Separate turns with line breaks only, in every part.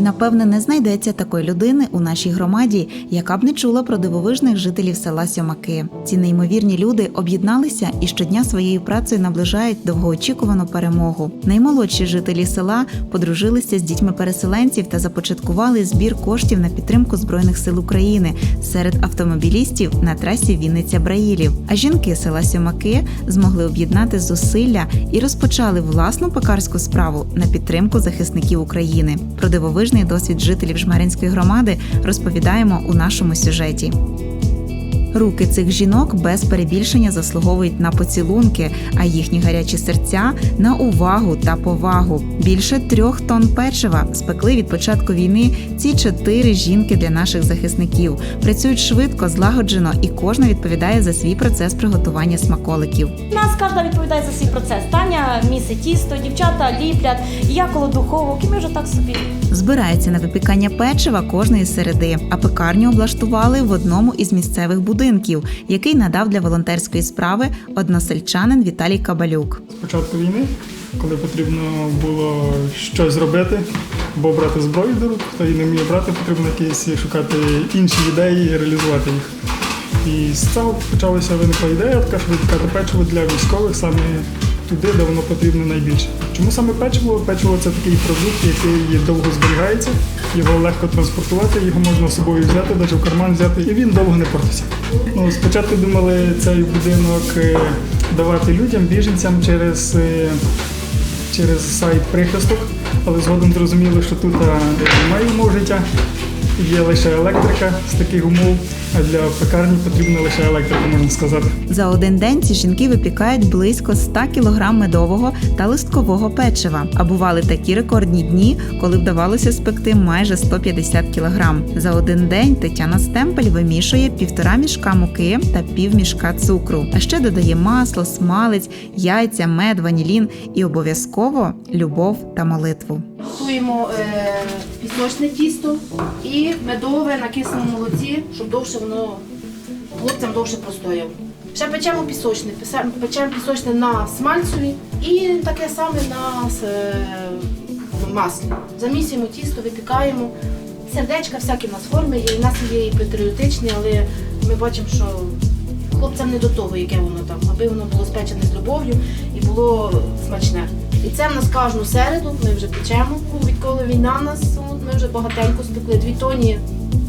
Напевне, не знайдеться такої людини у нашій громаді, яка б не чула про дивовижних жителів села Сьомаки. Ці неймовірні люди об'єдналися і щодня своєю працею наближають довгоочікувану перемогу. Наймолодші жителі села подружилися з дітьми переселенців та започаткували збір коштів на підтримку збройних сил України серед автомобілістів на трасі Вінниця Браїлів. А жінки села Сьомаки змогли об'єднати зусилля і розпочали власну пекарську справу на підтримку захисників України. Про дивовижний досвід жителів Жмеринської громади розповідаємо у нашому сюжеті. Руки цих жінок без перебільшення заслуговують на поцілунки, а їхні гарячі серця на увагу та повагу. Більше трьох тонн печива спекли від початку війни ці чотири жінки для наших захисників. Працюють швидко, злагоджено, і кожна відповідає за свій процес приготування смаколиків.
У нас кожна відповідає за свій процес. Таня місить тісто, дівчата ліплять, я коло духовок, і ми вже так собі.
Збираються на випікання печива кожної середи, а пекарню облаштували в одному із місцевих будинків, який надав для волонтерської справи односельчанин Віталій Кабалюк.
з початку війни, коли потрібно було щось зробити, бо брати зброю до рук, хто і не вміє брати, потрібно якісь шукати інші ідеї і реалізувати їх. І з цього почалася виникла ідея, така що випікати печиво для військових саме туди, де воно потрібно найбільше. Чому саме печиво? Печиво це такий продукт, який довго зберігається, його легко транспортувати, його можна з собою взяти, навіть в карман взяти, і він довго не портиться. Ну, спочатку думали цей будинок е, давати людям, біженцям через, е, через сайт прихисток, але згодом зрозуміли, що тут е, немає умов життя, є лише електрика з таких умов, а для пекарні потрібна лише електрика, можна сказати.
За один день ці жінки випікають близько 100 кг медового та листкового печива. А бували такі рекордні дні, коли вдавалося спекти майже 150 кг. За один день Тетяна Стемпель вимішує півтора мішка муки та пів мішка цукру. А ще додає масло, смалець, яйця, мед, ванілін і обов'язково любов та молитву.
Готуємо е, пісочне тісто і медове на кислому молоці, щоб довше воно хлопцям довше простояло. Ще печемо пісочне, печемо пісочне на смальцеві і таке саме на е, маслі. Замісюємо тісто, випікаємо. Сердечка всякі в нас форми, і в нас є і патріотичні, але ми бачимо, що хлопцям не до того, яке воно там, аби воно було спечене з любов'ю і було смачне. І це в нас кожну середу, ми вже печемо, відколи війна нас, ми вже багатенько спекли, дві тоні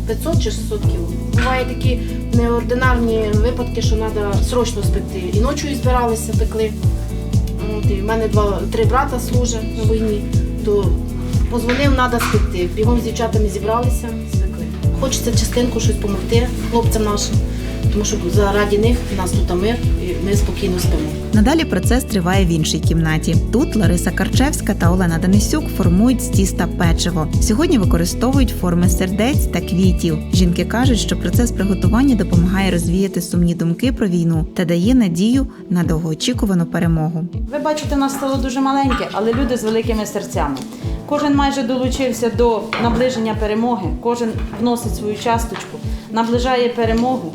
500 чи 600 кіло. Бувають такі неординарні випадки, що треба срочно спекти. І ночою збиралися, пекли. От, і в мене два, три брата служать на війні, то позвонив, треба спекти. Бігом з дівчатами зібралися, спекли. Хочеться частинку щось допомогти хлопцям нашим, тому що заради них у нас тут мир, і ми спокійно спимо.
Надалі процес триває в іншій кімнаті. Тут Лариса Карчевська та Олена Денисюк формують з тіста печиво. Сьогодні використовують форми сердець та квітів. Жінки кажуть, що процес приготування допомагає розвіяти сумні думки про війну та дає надію на довгоочікувану перемогу.
Ви бачите, у нас село дуже маленьке, але люди з великими серцями. Кожен майже долучився до наближення перемоги, кожен вносить свою часточку, наближає перемогу.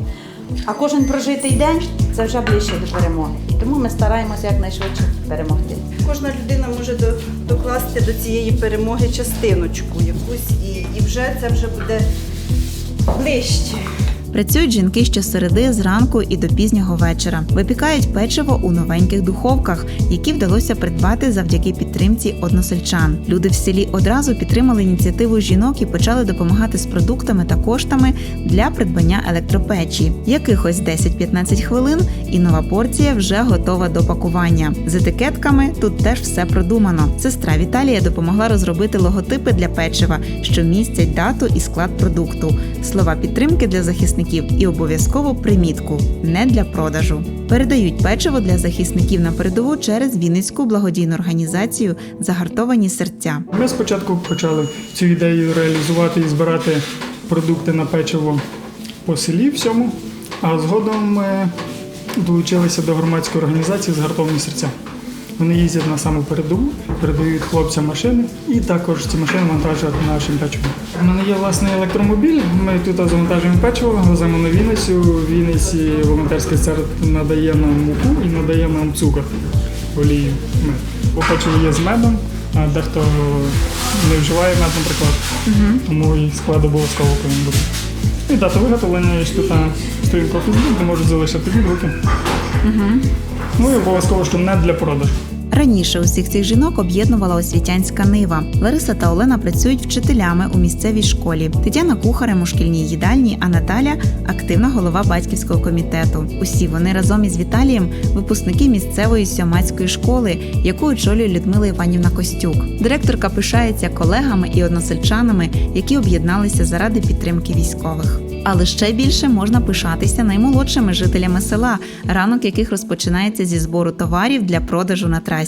А кожен прожитий день це вже ближче до перемоги. І тому ми стараємося якнайшвидше перемогти.
Кожна людина може до, докласти до цієї перемоги частиночку якусь, і, і вже це вже буде ближче.
Працюють жінки щосереди зранку і до пізнього вечора. Випікають печиво у новеньких духовках, які вдалося придбати завдяки підтримці односельчан. Люди в селі одразу підтримали ініціативу жінок і почали допомагати з продуктами та коштами для придбання електропечі. Якихось 10-15 хвилин, і нова порція вже готова до пакування. З етикетками тут теж все продумано. Сестра Віталія допомогла розробити логотипи для печива, що містять дату і склад продукту, слова підтримки для захисників і обов'язково примітку не для продажу. Передають печиво для захисників на передову через Вінницьку благодійну організацію Загартовані серця.
Ми спочатку почали цю ідею реалізувати і збирати продукти на печиво по селі всьому, а згодом ми долучилися до громадської організації «Згартовані серця. Вони їздять на саму передову, передають хлопцям машини і також ці машини вантажують нашим печивом. У мене є власний електромобіль. Ми тут завантажуємо печиво, веземо на Вінницю. В Вінниці волонтерський центр надає нам муку і надає нам цукор, олію. Бо печиво є з медом, а дехто не вживає мед, наприклад, тому і склад обов'язково повинен бути. І дата виготовлення і тут на сторінку Фейсбук, де можуть залишити відгуки. Ну і обов'язково, що не для продажу.
Раніше усіх цих жінок об'єднувала освітянська нива. Лариса та Олена працюють вчителями у місцевій школі. Тетяна кухарем у шкільній їдальні, а Наталя активна голова батьківського комітету. Усі вони разом із Віталієм випускники місцевої сьомацької школи, яку очолює Людмила Іванівна Костюк. Директорка пишається колегами і односельчанами, які об'єдналися заради підтримки військових. Але ще більше можна пишатися наймолодшими жителями села, ранок яких розпочинається зі збору товарів для продажу на трасі.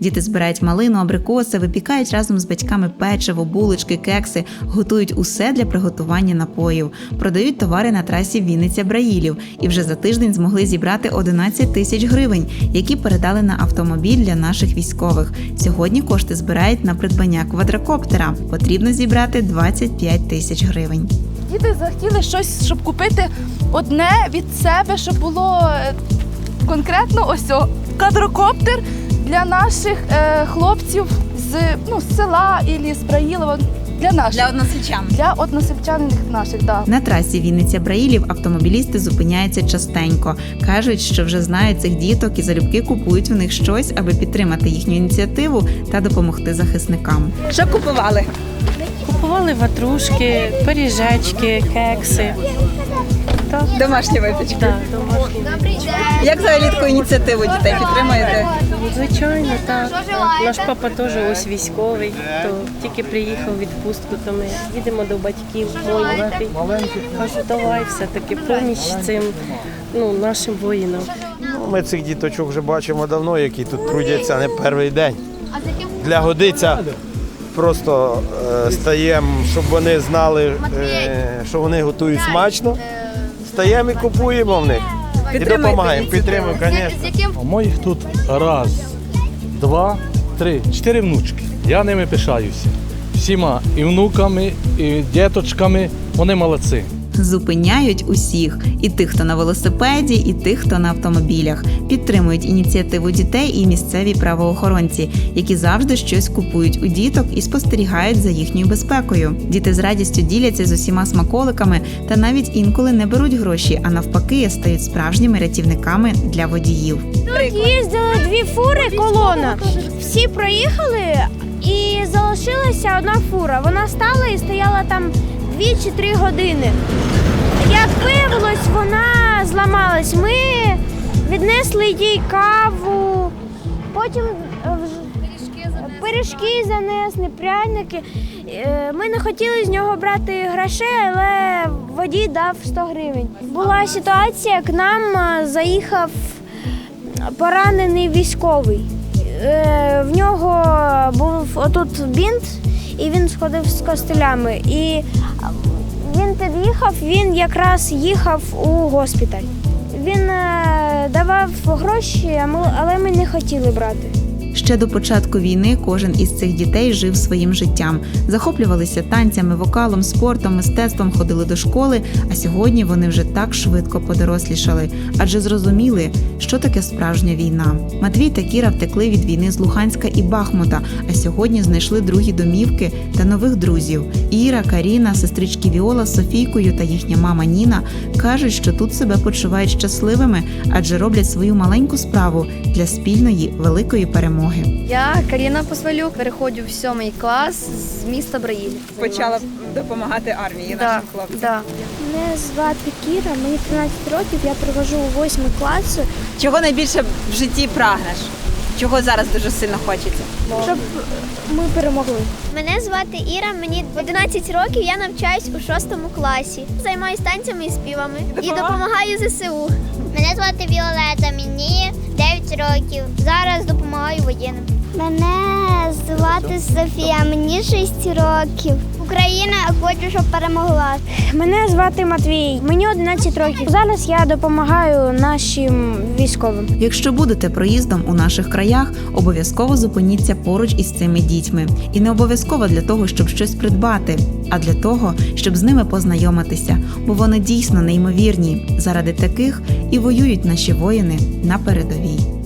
Діти збирають малину, абрикоси, випікають разом з батьками печиво, булочки, кекси, готують усе для приготування напоїв, продають товари на трасі Вінниця Браїлів і вже за тиждень змогли зібрати 11 тисяч гривень, які передали на автомобіль для наших військових. Сьогодні кошти збирають на придбання квадрокоптера. Потрібно зібрати 25 тисяч гривень.
Діти захотіли щось, щоб купити одне від себе, щоб було е, конкретно ось о, квадрокоптер для наших е, хлопців з, ну, з села і з Браїлова. Для наших. Для
односельчан.
Для односельчан наших, да.
На трасі Вінниця Браїлів автомобілісти зупиняються частенько. кажуть, що вже знають цих діток і залюбки купують у них щось, аби підтримати їхню ініціативу та допомогти захисникам.
Що купували?
Купували ватрушки, пиріжечки, кекси.
Домашні випічки.
так, домашні.
Як взагалі таку ініціативу дітей підтримуєте?
Звичайно, так. так. Наш папа теж ось військовий, то тільки приїхав в відпустку, то ми їдемо до батьків маленьких. Кажу, давай все-таки поміч цим ну, нашим воїнам.
Ну, Ми цих діточок вже бачимо давно, які тут трудяться не перший день. Для годиця просто е, стаємо, щоб вони знали, е, що вони готують смачно. Стаємо і купуємо в них. І допомагаємо. Підтримуємо, звісно.
У моїх тут раз, два, три, чотири внучки. Я ними пишаюся. Всіма і внуками, і діточками. Вони молодці.
Зупиняють усіх і тих, хто на велосипеді, і тих, хто на автомобілях. Підтримують ініціативу дітей і місцеві правоохоронці, які завжди щось купують у діток і спостерігають за їхньою безпекою. Діти з радістю діляться з усіма смаколиками та навіть інколи не беруть гроші, а навпаки стають справжніми рятівниками для водіїв.
Їздили дві фури, колона. Всі проїхали і залишилася одна фура. Вона стала і стояла там дві чи три години. Як виявилось, вона зламалась. Ми віднесли їй каву, потім е, пиріжки занесли, пряники. Е, Ми не хотіли з нього брати грошей, але водій дав 100 гривень. Була ситуація, к нам е, заїхав поранений військовий. В нього був отут бінт, і він сходив з костелями. І він під'їхав, він якраз їхав у госпіталь. Він е, давав гроші, але ми не хотіли брати.
Ще до початку війни кожен із цих дітей жив своїм життям, захоплювалися танцями, вокалом, спортом, мистецтвом, ходили до школи. А сьогодні вони вже так швидко подорослішали, адже зрозуміли, що таке справжня війна. Матвій та Кіра втекли від війни з Луганська і Бахмута, а сьогодні знайшли другі домівки та нових друзів. Іра, Каріна, сестрички Віола з Софійкою та їхня мама Ніна кажуть, що тут себе почувають щасливими, адже роблять свою маленьку справу для спільної великої перемоги.
Я Каріна Посвалюк, переходжу в сьомий клас з міста Браїль.
Почала допомагати армії
Да,
нашим хлопцям.
да.
Мене звати Кіра, мені 13 років, я провожу у 8 клас,
Чого найбільше в житті прагнеш? Чого зараз дуже сильно хочеться?
щоб ми перемогли.
Мене звати Іра, мені 11 років, я навчаюсь у 6 класі. Займаюся танцями і співами і допомагаю ЗСУ. Мене звати Віолета, мені 9 років. Зараз допомагаю воєнним. Мене звати Софія, мені 6 років. Україна хочу, щоб перемогла.
Мене звати Матвій, мені 11 років. Зараз я допомагаю нашим військовим.
Якщо будете проїздом у наших краях, обов'язково зупиніться поруч із цими дітьми. І не обов'язково для того, щоб щось придбати, а для того, щоб з ними познайомитися, бо вони дійсно неймовірні. Заради таких і воюють наші воїни на передовій.